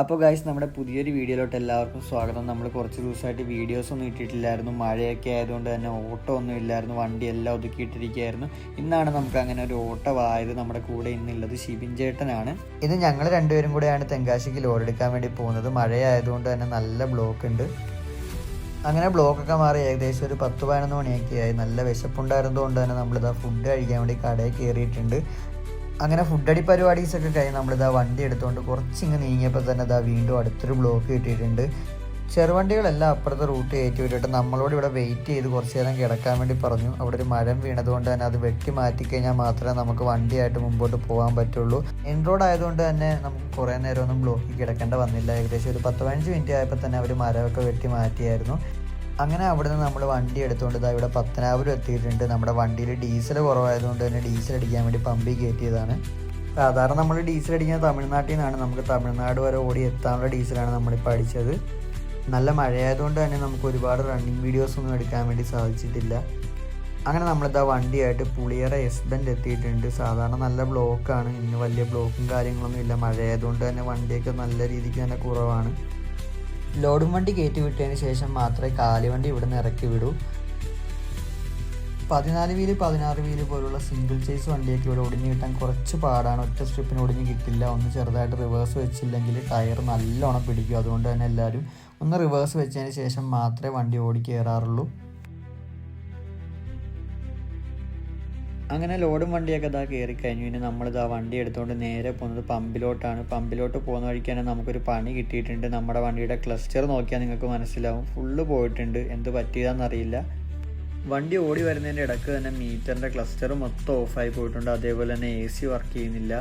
അപ്പോൾ ഗായ്സ് നമ്മുടെ പുതിയൊരു വീഡിയോയിലോട്ട് എല്ലാവർക്കും സ്വാഗതം. നമ്മൾ കുറച്ച് ദിവസമായിട്ട് വീഡിയോസ് ഒന്നും ഇട്ടിട്ടില്ലായിരുന്നു. മഴയൊക്കെ ആയതുകൊണ്ട് തന്നെ ഓട്ടോ ഒന്നും ഇല്ലായിരുന്നു. വണ്ടി എല്ലാം ഒതുക്കിയിട്ടിരിക്കുകയായിരുന്നു. ഇന്നാണ് നമുക്ക് അങ്ങനെ ഒരു ഓട്ടോ ആയത് നമ്മുടെ കൂടെ ഇന്നുള്ളത് ഷിബിൻ ചേട്ടനാണ്. ഇത് ഞങ്ങൾ രണ്ടുപേരും കൂടെയാണ് തെങ്കാശിക്ക് ലോഡ് എടുക്കാൻ വേണ്ടി പോകുന്നത്. മഴയായതുകൊണ്ട് തന്നെ നല്ല ബ്ലോക്ക് ഉണ്ട്. അങ്ങനെ ബ്ലോക്കൊക്കെ മാറി ഏകദേശം ഒരു പത്ത് പതിനൊന്ന് മണിയൊക്കെ ആയി. നല്ല വിശപ്പുണ്ടായിരുന്നതുകൊണ്ട് തന്നെ നമ്മളിതാ ഫുഡ് കഴിക്കാൻ വേണ്ടി കടയിൽ കയറിയിട്ടുണ്ട്. അങ്ങനെ ഫുഡ് അടി പരിപാടീസൊക്കെ കഴിഞ്ഞ് നമ്മളിതാ വണ്ടി എടുത്തുകൊണ്ട് കുറച്ചിങ്ങ് നീങ്ങിയപ്പോൾ തന്നെ ഇതാ വീണ്ടും അടുത്തൊരു ബ്ലോക്ക് കിട്ടിയിട്ടുണ്ട്. ചെറുവണ്ടികളെല്ലാം അപ്പുറത്തെ റൂട്ട് കയറ്റി വിട്ടിട്ട് നമ്മളോട് ഇവിടെ വെയിറ്റ് ചെയ്ത് കുറച്ച് നേരം കിടക്കാൻ വേണ്ടി പറഞ്ഞു. അവിടെ ഒരു മരം വീണതുകൊണ്ട് തന്നെ അത് വെട്ടി മാറ്റിക്കഴിഞ്ഞാൽ മാത്രമേ നമുക്ക് വണ്ടിയായിട്ട് മുമ്പോട്ട് പോകാൻ പറ്റുള്ളൂ. മെയിൻ റോഡ് ആയതുകൊണ്ട് തന്നെ നമുക്ക് കുറേ നേരമൊന്നും ബ്ലോക്കിൽ കിടക്കേണ്ട വന്നില്ല. ഏകദേശം ഒരു പത്ത് പതിനഞ്ച് മിനിറ്റ് ആയപ്പോൾ തന്നെ അവർ മരമൊക്കെ വെട്ടി മാറ്റിയായിരുന്നു. അങ്ങനെ അവിടെ നിന്ന് നമ്മൾ വണ്ടി എടുത്തുകൊണ്ട് ഇതാ ഇവിടെ പത്തനാപുരം എത്തിയിട്ടുണ്ട്. നമ്മുടെ വണ്ടിയിൽ ഡീസൽ കുറവായതുകൊണ്ട് തന്നെ ഡീസൽ അടിക്കാൻ വേണ്ടി പമ്പിൽ കയറ്റിയതാണ്. സാധാരണ നമ്മൾ ഡീസൽ അടിക്കുന്നത് തമിഴ്നാട്ടിൽ നിന്നാണ്. നമുക്ക് തമിഴ്നാട് വരെ ഓടി എത്താനുള്ള ഡീസലാണ് നമ്മളിപ്പോൾ അടിച്ചത്. നല്ല മഴയായതുകൊണ്ട് തന്നെ നമുക്ക് ഒരുപാട് റണ്ണിങ് വീഡിയോസ് ഒന്നും എടുക്കാൻ വേണ്ടി സാധിച്ചിട്ടില്ല. അങ്ങനെ നമ്മളിതാ വണ്ടിയായിട്ട് പുളിയറ എസ്ബൻഡ് എത്തിയിട്ടുണ്ട്. സാധാരണ നല്ല ബ്ലോക്കാണ് ഇന്ന് വലിയ ബ്ലോക്കും കാര്യങ്ങളൊന്നും ഇല്ല. മഴയായതുകൊണ്ട് തന്നെ വണ്ടിയൊക്കെ നല്ല രീതിക്ക് തന്നെ കുറവാണ്. ലോഡും വണ്ടി കയറ്റി വിട്ടതിന് ശേഷം മാത്രമേ കാലിവണ്ടി ഇവിടെ നിന്ന് ഇറക്കി വിടൂ. പതിനാല് വീൽ പതിനാറ് വീൽ പോലുള്ള സിംഗിൾ ചേസ് വണ്ടിയൊക്കെ ഇവിടെ ഒടിഞ്ഞു കിട്ടാൻ കുറച്ച് പാടാണ്. ഒറ്റ സ്ട്രിപ്പിന് ഒടിഞ്ഞു കിട്ടില്ല. ഒന്ന് ചെറുതായിട്ട് റിവേഴ്സ് വെച്ചില്ലെങ്കിൽ ടയർ നല്ലോണം പിടിക്കും. അതുകൊണ്ട് തന്നെ എല്ലാവരും ഒന്ന് റിവേഴ്സ് വെച്ചതിന് ശേഷം മാത്രമേ വണ്ടി ഓടി കയറാറുള്ളൂ അങ്ങനെ ലോഡും വണ്ടിയൊക്കെ ഇതാ കയറി കഴിഞ്ഞു. ഇനി നമ്മളിതാ വണ്ടി എടുത്തുകൊണ്ട് നേരെ പോകുന്നത് പമ്പിലോട്ടാണ്. പമ്പിലോട്ട് പോകുന്ന വഴിക്കാണ് നമുക്കൊരു പണി കിട്ടിയിട്ടുണ്ട്. നമ്മുടെ വണ്ടിയുടെ ക്ലസ്റ്റർ നോക്കിയാൽ നിങ്ങൾക്ക് മനസ്സിലാവും. ഫുള്ള് പോയിട്ടുണ്ട്. എന്ത് പറ്റിയതാണെന്നറിയില്ല വണ്ടി ഓടി വരുന്നതിന്റെ ഇടയ്ക്ക് തന്നെ മീറ്ററിന്റെ ക്ലസ്റ്റർ മൊത്തം ഓഫായി പോയിട്ടുണ്ട്. അതേപോലെ തന്നെ എ സി വർക്ക് ചെയ്യുന്നില്ല.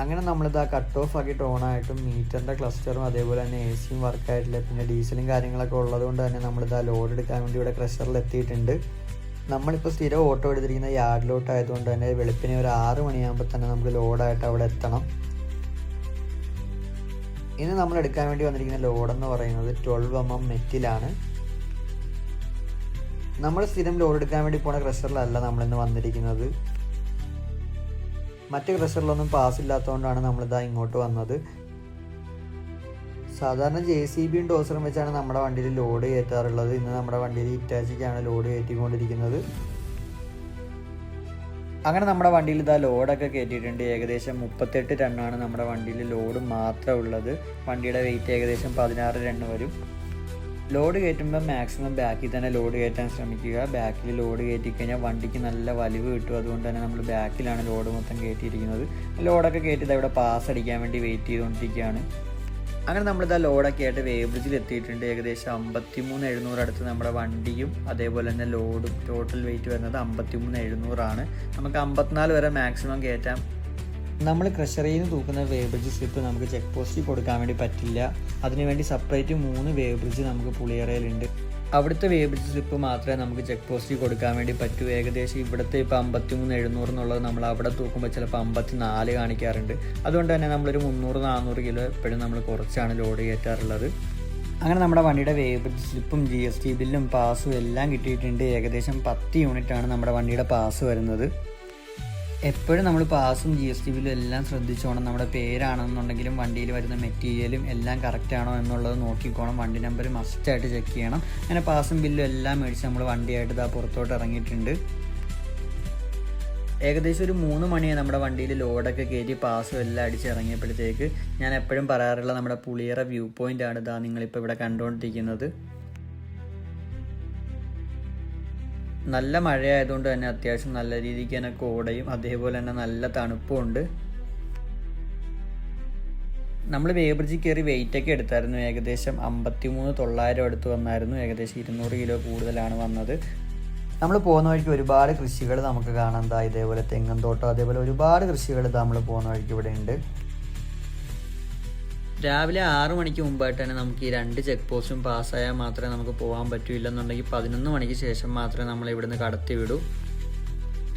അങ്ങനെ നമ്മളിതാ കട്ട് ഓഫ് ആക്കിയിട്ട് ഓൺ ആയിട്ടും മീറ്ററിന്റെ ക്ലസ്റ്ററും അതേപോലെ തന്നെ എ സിയും വർക്ക് ആയിട്ടില്ല. പിന്നെ ഡീസലും കാര്യങ്ങളൊക്കെ ഉള്ളതുകൊണ്ട് തന്നെ നമ്മളിതാ ലോഡ് എടുക്കാൻ വേണ്ടി ഇവിടെ ക്രഷറിൽ എത്തിയിട്ടുണ്ട്. നമ്മളിപ്പോൾ സ്ഥിരം ഓട്ടോ എടുത്തിരിക്കുന്ന യാർഡിലോട്ട് ആയതുകൊണ്ട് തന്നെ വെളുപ്പിനെ ഒരു ആറ് മണിയാകുമ്പോൾ തന്നെ നമുക്ക് ലോഡായിട്ട് അവിടെ എത്തണം. ഇനി നമ്മൾ എടുക്കാൻ വേണ്ടി വന്നിരിക്കുന്ന ലോഡെന്ന് പറയുന്നത് ട്വൽവ് എം എം മെറ്റിലാണ്. നമ്മൾ സ്ഥിരം ലോഡ് എടുക്കാൻ വേണ്ടി പോണ ക്രഷറിലല്ല നമ്മളിന്ന് വന്നിരിക്കുന്നത്. മറ്റ് ക്രഷറിലൊന്നും പാസ് ഇല്ലാത്തതുകൊണ്ടാണ് നമ്മളിതാ ഇങ്ങോട്ട് വന്നത്. സാധാരണ ജെ സി ബിയും ഡോസറും വെച്ചാണ് നമ്മുടെ വണ്ടിയിൽ ലോഡ് കയറ്റാറുള്ളത്. ഇന്ന് നമ്മുടെ വണ്ടിയിൽ ഇറ്റാച്ചിക്കാണ് ലോഡ് കയറ്റിക്കൊണ്ടിരിക്കുന്നത്. അങ്ങനെ നമ്മുടെ വണ്ടിയിൽ ഇതാ ലോഡൊക്കെ കയറ്റിയിട്ടുണ്ട്. ഏകദേശം മുപ്പത്തെട്ട് ടണ്ണാണ് നമ്മുടെ വണ്ടിയിൽ ലോഡ് മാത്രമേ ഉള്ളത്. വണ്ടിയുടെ വെയിറ്റ് ഏകദേശം പതിനാറ് ടണ്ണ് വരും. ലോഡ് കയറ്റുമ്പോൾ മാക്സിമം ബാക്കിൽ തന്നെ ലോഡ് കയറ്റാൻ ശ്രമിക്കുക. ബാക്കിൽ ലോഡ് കയറ്റി കഴിഞ്ഞാൽ വണ്ടിക്ക് നല്ല വലിവ് കിട്ടും. അതുകൊണ്ട് തന്നെ നമ്മൾ ബാക്കിലാണ് ലോഡ് മൊത്തം കയറ്റിയിരിക്കുന്നത്. ലോഡൊക്കെ കയറ്റിയത് ഇവിടെ പാസ് അടിക്കാൻ വേണ്ടി വെയിറ്റ് ചെയ്തുകൊണ്ടിരിക്കുകയാണ്. അങ്ങനെ നമ്മളിതാ ലോഡൊക്കെ ആയിട്ട് വേബ്രിഡ്ജിൽ എത്തിയിട്ടുണ്ട്. ഏകദേശം അമ്പത്തിമൂന്ന് എഴുന്നൂറ് അടുത്ത് നമ്മുടെ വണ്ടിയും അതേപോലെ തന്നെ ലോഡും ടോട്ടൽ വെയിറ്റ് വരുന്നത് അമ്പത്തിമൂന്ന് എഴുന്നൂറാണ്. നമുക്ക് അമ്പത്തിനാല് വരെ മാക്സിമം കയറ്റാം. നമ്മൾ ക്രഷറിയിൽ നിന്ന് തൂക്കുന്ന വേവ് ബ്രിഡ്ജ് സ്ലിപ്പ് നമുക്ക് ചെക്ക് പോസ്റ്റിൽ കൊടുക്കാൻ വേണ്ടി പറ്റില്ല. അതിനുവേണ്ടി സെപ്പറേറ്റ് മൂന്ന് വേവ് ബ്രിഡ്ജ് നമുക്ക് പുളിയറയിലുണ്ട്. അവിടുത്തെ വേവ് ബ്രിഡ്ജ് സ്ലിപ്പ് മാത്രമേ നമുക്ക് ചെക്ക് പോസ്റ്റിൽ കൊടുക്കാൻ വേണ്ടി പറ്റൂ. ഏകദേശം ഇവിടുത്തെ ഇപ്പോൾ അമ്പത്തിമൂന്ന് എഴുന്നൂറ് എന്നുള്ളത് നമ്മൾ അവിടെ തൂക്കുമ്പോൾ ചിലപ്പോൾ അമ്പത്തി നാല് കാണിക്കാറുണ്ട്. അതുകൊണ്ട് തന്നെ നമ്മളൊരു മുന്നൂറ് നാനൂറ് കിലോ എപ്പോഴും നമ്മൾ കുറച്ചാണ് ലോഡ് കയറ്റാറുള്ളത്. അങ്ങനെ നമ്മുടെ വണ്ടിയുടെ വേവ് സ്ലിപ്പും ജി എസ് ടി ബില്ലും പാസും എല്ലാം കിട്ടിയിട്ടുണ്ട്. ഏകദേശം പത്ത് യൂണിറ്റാണ് നമ്മുടെ വണ്ടിയുടെ പാസ് വരുന്നത്. എപ്പോഴും നമ്മൾ പാസും ജി എസ് ടി ബില്ലും എല്ലാം ശ്രദ്ധിച്ചോണം. നമ്മുടെ പേരാണെന്നുണ്ടെങ്കിലും വണ്ടിയിൽ വരുന്ന മെറ്റീരിയലും എല്ലാം കറക്റ്റ് ആണോ എന്നുള്ളത് നോക്കിക്കോണം. വണ്ടി നമ്പർ മസ്റ്റായിട്ട് ചെക്ക് ചെയ്യണം. അങ്ങനെ പാസും ബില്ലും എല്ലാം മേടിച്ച് നമ്മൾ വണ്ടിയായിട്ട് ഇതാ പുറത്തോട്ട് ഇറങ്ങിയിട്ടുണ്ട്. ഏകദേശം ഒരു മൂന്ന് മണിയാണ് നമ്മുടെ വണ്ടിയിൽ ലോഡൊക്കെ കയറ്റി പാസും എല്ലാം അടിച്ച് ഇറങ്ങിയപ്പോഴത്തേക്ക് ഞാൻ എപ്പോഴും പറയാറുള്ള നമ്മുടെ പുളിയറ വ്യൂ പോയിന്റ് ആണ് ഇതാ നിങ്ങളിപ്പോൾ ഇവിടെ കണ്ടുകൊണ്ടിരിക്കുന്നത് നല്ല മഴയായതുകൊണ്ട് തന്നെ അത്യാവശ്യം നല്ല രീതിക്ക് തന്നെ കോടയും അതേപോലെ തന്നെ നല്ല തണുപ്പും ഉണ്ട് നമ്മൾ വേബ്രിഡ്ജിൽ കയറി വെയിറ്റ് ഒക്കെ എടുത്തായിരുന്നു. ഏകദേശം അമ്പത്തിമൂന്ന് തൊള്ളായിരം അടുത്ത് വന്നായിരുന്നു. ഏകദേശം ഇരുന്നൂറ് കിലോ കൂടുതലാണ് വന്നത്. നമ്മൾ പോകുന്ന വഴിക്ക് ഒരുപാട് കൃഷികൾ നമുക്ക് കാണാം. ഇതേപോലെ തെങ്ങൻ തോട്ടം അതേപോലെ ഒരുപാട് കൃഷികൾ നമ്മൾ പോകുന്ന വഴിക്ക് ഇവിടെ ഉണ്ട്. രാവിലെ ആറ് മണിക്ക് മുമ്പായിട്ട് തന്നെ നമുക്ക് ഈ രണ്ട് ചെക്ക് പോസ്റ്റും പാസ്സായാൽ മാത്രമേ നമുക്ക് പോകാൻ പറ്റൂ ഇല്ലെന്നുണ്ടെങ്കിൽ പതിനൊന്ന് മണിക്ക് ശേഷം മാത്രമേ നമ്മൾ ഇവിടുന്ന് കടത്തി വിടൂ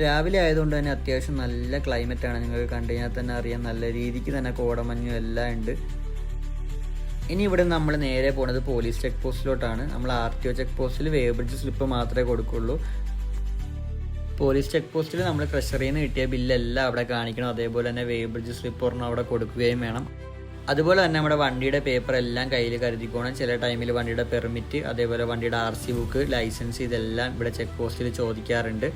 രാവിലെ ആയതുകൊണ്ട് തന്നെ അത്യാവശ്യം നല്ല ക്ലൈമറ്റ് ആണ് നിങ്ങൾക്ക് കണ്ടു കഴിഞ്ഞാൽ തന്നെ അറിയാം. നല്ല രീതിക്ക് തന്നെ കോടമഞ്ഞും എല്ലാം ഉണ്ട്. ഇനി ഇവിടെ നമ്മൾ നേരെ പോണത് പോലീസ് ചെക്ക് പോസ്റ്റിലോട്ടാണ് നമ്മൾ ആർ ടി ഒ ചെക്ക് പോസ്റ്റിൽ വേബ്രിഡ്ജ് സ്ലിപ്പ് മാത്രമേ കൊടുക്കുള്ളൂ. പോലീസ് ചെക്ക് പോസ്റ്റിൽ നമ്മൾ ക്രഷറിയിൽ നിന്ന് കിട്ടിയ ബില്ലെല്ലാം അവിടെ കാണിക്കണം. അതേപോലെ തന്നെ വേബ്രിഡ്ജ് സ്ലിപ്പ് ഒരെണ്ണം അവിടെ കൊടുക്കുകയും വേണം. അതുപോലെ തന്നെ നമ്മുടെ വണ്ടിയുടെ പേപ്പർ എല്ലാം കയ്യിൽ കരുതിക്കോണം. ചില ടൈമിൽ വണ്ടിയുടെ പെർമിറ്റ് അതേപോലെ വണ്ടിയുടെ ആർ സി ബുക്ക് ലൈസൻസ് ഇതെല്ലാം ഇവിടെ ചെക്ക് പോസ്റ്റിൽ ചോദിക്കാറുണ്ട്.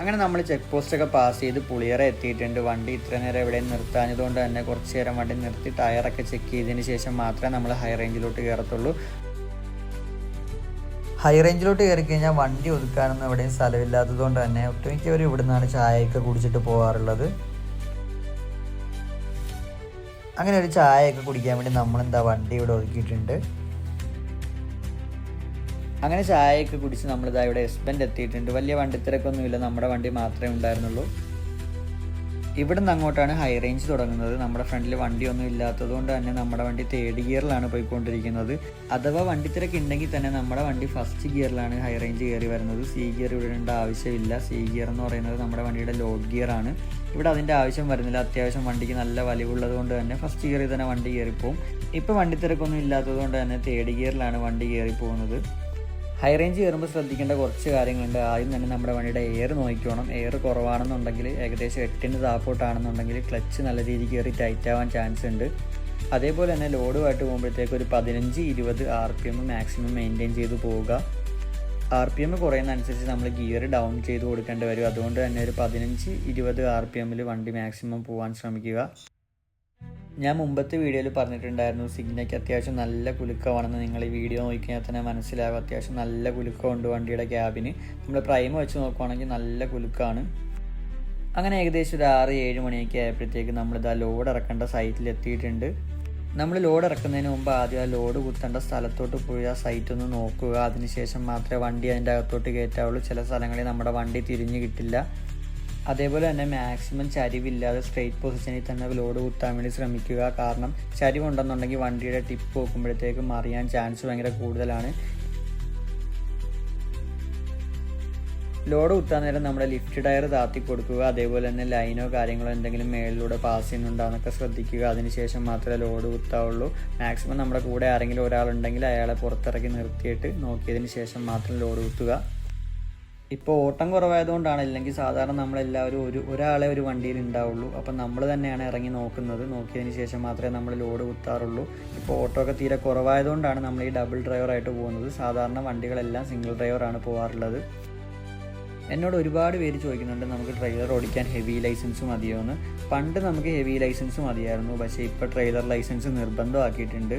അങ്ങനെ നമ്മൾ ചെക്ക് പോസ്റ്റൊക്കെ പാസ് ചെയ്ത് പുളിയറ എത്തിയിട്ടുണ്ട്. വണ്ടി ഇത്ര നേരം എവിടെ നിർത്താഞ്ഞതുകൊണ്ട് തന്നെ കുറച്ച് നേരം വണ്ടി നിർത്തി ടയറൊക്കെ ചെക്ക് ചെയ്തതിന് ശേഷം മാത്രമേ നമ്മൾ ഹൈ റേഞ്ചിലോട്ട് കയറത്തുള്ളൂ. ഹൈ റേഞ്ചിലോട്ട് കയറി കഴിഞ്ഞാൽ വണ്ടി ഒതുക്കാനൊന്നും എവിടെയും സ്ഥലമില്ലാത്തതുകൊണ്ട് തന്നെ ഒട്ടുമിക്കവരും ഇവിടെ നിന്നാണ് ചായയൊക്കെ കുടിച്ചിട്ട് പോകാറുള്ളത് അങ്ങനെ ഒരു ചായയൊക്കെ കുടിക്കാൻ വേണ്ടി നമ്മൾ എന്താ വണ്ടി ഇവിടെ ഒതുക്കിയിട്ടുണ്ട്. അങ്ങനെ ചായയൊക്കെ കുടിച്ച് നമ്മളിതാ ഇവിടെ ഹസ്ബൻഡ് എത്തിയിട്ടുണ്ട്. വലിയ വണ്ടിത്തിരക്കൊന്നുമില്ല. നമ്മുടെ വണ്ടി മാത്രമേ ഉണ്ടായിരുന്നുള്ളൂ. ഇവിടെ നിന്ന് അങ്ങോട്ടാണ് ഹൈ റേഞ്ച് തുടങ്ങുന്നത്. നമ്മുടെ ഫ്രണ്ടിൽ വണ്ടിയൊന്നും ഇല്ലാത്തത് കൊണ്ട് തന്നെ നമ്മുടെ വണ്ടി തേർഡ് ഗിയറിലാണ് പോയിക്കൊണ്ടിരിക്കുന്നത്. അഥവാ വണ്ടി തിരക്ക് ഉണ്ടെങ്കിൽ തന്നെ നമ്മുടെ വണ്ടി ഫസ്റ്റ് ഗിയറിലാണ് ഹൈ റേഞ്ച് കയറി വരുന്നത്. സി ഗിയർ ഇടേണ്ട ആവശ്യമില്ല. സി ഗിയർ എന്ന് പറയുന്നത് നമ്മുടെ വണ്ടിയുടെ ലോഡ് ഗിയർ ആണ്. ഇവിടെ അതിന്റെ ആവശ്യം വരുന്നില്ല. അത്യാവശ്യം വണ്ടിക്ക് നല്ല വലിവുള്ളത് കൊണ്ട് തന്നെ ഫസ്റ്റ് ഗിയറിൽ തന്നെ വണ്ടി കയറിപ്പോവും. ഇപ്പോൾ വണ്ടി തിരക്കൊന്നും ഇല്ലാത്തത് കൊണ്ട് തന്നെ തേർഡ് ഗിയറിലാണ് വണ്ടി കയറി പോകുന്നത് ഹൈ റേഞ്ച് കയറുമ്പോൾ ശ്രദ്ധിക്കേണ്ട കുറച്ച് കാര്യങ്ങളുണ്ട്. ആദ്യം തന്നെ നമ്മുടെ വണ്ടിയുടെ എയർ നോക്കിക്കോണം. എയർ കുറവാണെന്നുണ്ടെങ്കിൽ ഏകദേശം എട്ടിന്റെ താപ്പോട്ടാണെന്നുണ്ടെങ്കിൽ ക്ലച്ച് നല്ല രീതിയിൽ കയറി ടൈറ്റ് ആവാൻ ചാൻസ് ഉണ്ട്. അതേപോലെ തന്നെ ലോഡുമായിട്ട് പോകുമ്പോഴത്തേക്ക് ഒരു പതിനഞ്ച് ഇരുപത് R P M maximum maintain ചെയ്ത് പോവുക. ആർ പി എം കുറയുന്നതനുസരിച്ച് നമ്മൾ ഗിയർ ഡൗൺ ചെയ്ത് കൊടുക്കേണ്ടി വരും. അതുകൊണ്ട് തന്നെ ഒരു പതിനഞ്ച് ഇരുപത് ആർ പി എമ്മിൽ വണ്ടി മാക്സിമം പോകാൻ ശ്രമിക്കുക. ഞാൻ മുമ്പത്തെ വീഡിയോയിൽ പറഞ്ഞിട്ടുണ്ടായിരുന്നു സിഗ്നയ്ക്ക് അത്യാവശ്യം നല്ല കുലുക്കമാണെന്ന്. നിങ്ങൾ ഈ വീഡിയോ നോക്കിക്കഴിഞ്ഞാൽ തന്നെ മനസ്സിലാകും അത്യാവശ്യം നല്ല കുലുക്കമുണ്ട് വണ്ടിയുടെ ക്യാബിന്. നമ്മൾ പ്രൈം വെച്ച് നോക്കുവാണെങ്കിൽ നല്ല കുലുക്കാണ്. അങ്ങനെ ഏകദേശം ഒരു ആറ് ഏഴ് മണിയൊക്കെ ആയപ്പോഴത്തേക്ക് നമ്മളിതാ ലോഡ് ഇറക്കേണ്ട സൈറ്റിൽ എത്തിയിട്ടുണ്ട് നമ്മൾ ലോഡ് ഇറക്കുന്നതിന് മുമ്പ് ആദ്യം ആ ലോഡ് കുത്തേണ്ട സ്ഥലത്തോട്ട് പോയി ആ സൈറ്റ് ഒന്ന് നോക്കുക. അതിനുശേഷം മാത്രമേ വണ്ടി അതിന്റെ അകത്തോട്ട് കയറ്റാവുള്ളൂ. ചില സ്ഥലങ്ങളിൽ നമ്മുടെ വണ്ടി തിരിഞ്ഞു കിട്ടില്ല. അതേപോലെ തന്നെ മാക്സിമം ചരിവില്ലാതെ സ്ട്രെയിറ്റ് പൊസിഷനിൽ തന്നെ ലോഡ് കുത്താൻ വേണ്ടി ശ്രമിക്കുക. കാരണം ചരിവുണ്ടെന്നുണ്ടെങ്കിൽ വണ്ടിയുടെ ടിപ്പ് നോക്കുമ്പോഴത്തേക്ക് മറിയാൻ ചാൻസ് ഭയങ്കര കൂടുതലാണ്. ലോഡ് കുത്താൻ നേരം നമ്മുടെ ലിഫ്റ്റ് ടയർ താത്തി കൊടുക്കുക. അതേപോലെ തന്നെ ലൈനോ കാര്യങ്ങളോ എന്തെങ്കിലും മേളിലൂടെ പാസ് ചെയ്യുന്നുണ്ടോ എന്നൊക്കെ ശ്രദ്ധിക്കുക. അതിനുശേഷം മാത്രമേ ലോഡ് കുത്താവുള്ളൂ. മാക്സിമം നമ്മുടെ കൂടെ ആരെങ്കിലും ഒരാളുണ്ടെങ്കിൽ അയാളെ പുറത്തിറക്കി നിർത്തിയിട്ട് നോക്കിയതിന് ശേഷം മാത്രം ലോഡ് കുത്തുക. ഇപ്പോൾ ഓട്ടം കുറവായതുകൊണ്ടാണ് ഇല്ലെങ്കിൽ സാധാരണ നമ്മളെല്ലാവരും ഒരു ഒരാളെ ഒരു വണ്ടിയിൽ ഉണ്ടാവുള്ളൂ. അപ്പം നമ്മൾ തന്നെയാണ് ഇറങ്ങി നോക്കുന്നത്. നോക്കിയതിന് ശേഷം മാത്രമേ നമ്മൾ ലോഡ് കുത്താറുള്ളൂ. ഇപ്പോൾ ഓട്ടോ ഒക്കെ തീരെ കുറവായതുകൊണ്ടാണ് നമ്മൾ ഈ ഡബിൾ ഡ്രൈവറായിട്ട് പോകുന്നത്. സാധാരണ വണ്ടികളെല്ലാം സിംഗിൾ ഡ്രൈവറാണ് പോകാറുള്ളത് എന്നോട് ഒരുപാട് പേര് ചോദിക്കുന്നുണ്ട് നമുക്ക് ട്രെയിലർ ഓടിക്കാൻ ഹെവി ലൈസൻസ് മതിയോ എന്ന് പണ്ട് നമുക്ക് ഹെവി ലൈസൻസ് മതിയായിരുന്നു. പക്ഷേ ഇപ്പോൾ ട്രെയിലർ ലൈസൻസ് നിർബന്ധമാക്കിയിട്ടുണ്ട്.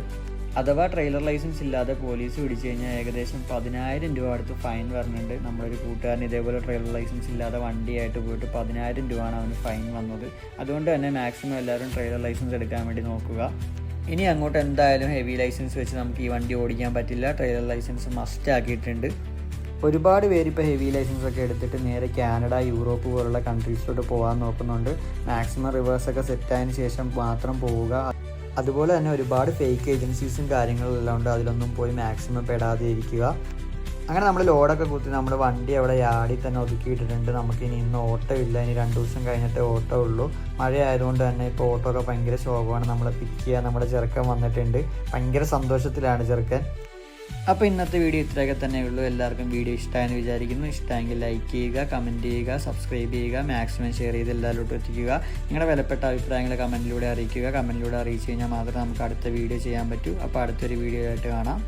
അഥവാ ട്രെയിലർ ലൈസൻസ് ഇല്ലാതെ പോലീസ് പിടിച്ചു കഴിഞ്ഞാൽ ഏകദേശം പതിനായിരം രൂപ അടുത്ത് ഫൈൻ വരുന്നുണ്ട് നമ്മളൊരു കൂട്ടുകാരൻ ഇതേപോലെ ട്രെയിലർ ലൈസൻസ് ഇല്ലാതെ വണ്ടിയായിട്ട് പോയിട്ട് പതിനായിരം രൂപയാണ് അവന് ഫൈൻ വന്നത്. അതുകൊണ്ട് തന്നെ മാക്സിമം എല്ലാവരും ട്രെയിലർ ലൈസൻസ് എടുക്കാൻ വേണ്ടി നോക്കുക. ഇനി അങ്ങോട്ട് എന്തായാലും ഹെവി ലൈസൻസ് വെച്ച് നമുക്ക് ഈ വണ്ടി ഓടിക്കാൻ പറ്റില്ല. ട്രെയിലർ ലൈസൻസ് മസ്റ്റ് ആക്കിയിട്ടുണ്ട്. ഒരുപാട് പേര് ഇപ്പോൾ ഹെവി ലൈസൻസ് ഒക്കെ എടുത്തിട്ട് നേരെ കാനഡ യൂറോപ്പ് പോലുള്ള കൺട്രീസിലോട്ട് പോകാൻ നോക്കുന്നുണ്ട്. മാക്സിമം റിവേഴ്സൊക്കെ സെറ്റായതിനു ശേഷം മാത്രം പോവുക. അതുപോലെ തന്നെ ഒരുപാട് ഫേക്ക് ഏജൻസീസും കാര്യങ്ങളും എല്ലാം ഉണ്ട് അതിലൊന്നും പോയി മാക്സിമം പെടാതെ ഇരിക്കുക. അങ്ങനെ നമ്മൾ ലോഡൊക്കെ കുത്തി നമ്മൾ വണ്ടി അവിടെ യാടി തന്നെ ഒതുക്കിയിട്ടിട്ടുണ്ട്. നമുക്ക് ഇനി ഇന്ന് ഓട്ടോ ഇല്ല. ഇനി രണ്ട് ദിവസം കഴിഞ്ഞിട്ട് ഓട്ടോ ഉള്ളൂ. മഴ ആയതുകൊണ്ട് തന്നെ ഇപ്പോൾ ഓട്ടോ ഒക്കെ ഭയങ്കര ശോകമാണ്. നമ്മളെ പിക്ക് ചെയ്യാൻ നമ്മുടെ ചെറുക്കൻ വന്നിട്ടുണ്ട്. ഭയങ്കര സന്തോഷത്തിലാണ് ചെറുക്കൻ. അപ്പോൾ ഇന്നത്തെ വീഡിയോ ഇത്രയൊക്കെ തന്നെ ഉള്ളൂ. എല്ലാവർക്കും വീഡിയോ ഇഷ്ടമായെന്ന് വിചാരിക്കുന്നു. ഇഷ്ടമെങ്കിൽ ലൈക്ക് ചെയ്യുക കമന്റ് ചെയ്യുക സബ്സ്ക്രൈബ് ചെയ്യുക മാക്സിമം ഷെയർ ചെയ്ത് എല്ലാവരോട്ടും എത്തിക്കുക. നിങ്ങളുടെ വിലപ്പെട്ട അഭിപ്രായങ്ങൾ കമന്റിലൂടെ അറിയിക്കുക. കമന്റിലൂടെ അറിയിച്ചു കഴിഞ്ഞാൽ മാത്രമേ നമുക്ക് അടുത്ത വീഡിയോ ചെയ്യാൻ പറ്റൂ. അപ്പോൾ അടുത്തൊരു വീഡിയോ ആയിട്ട് കാണാം.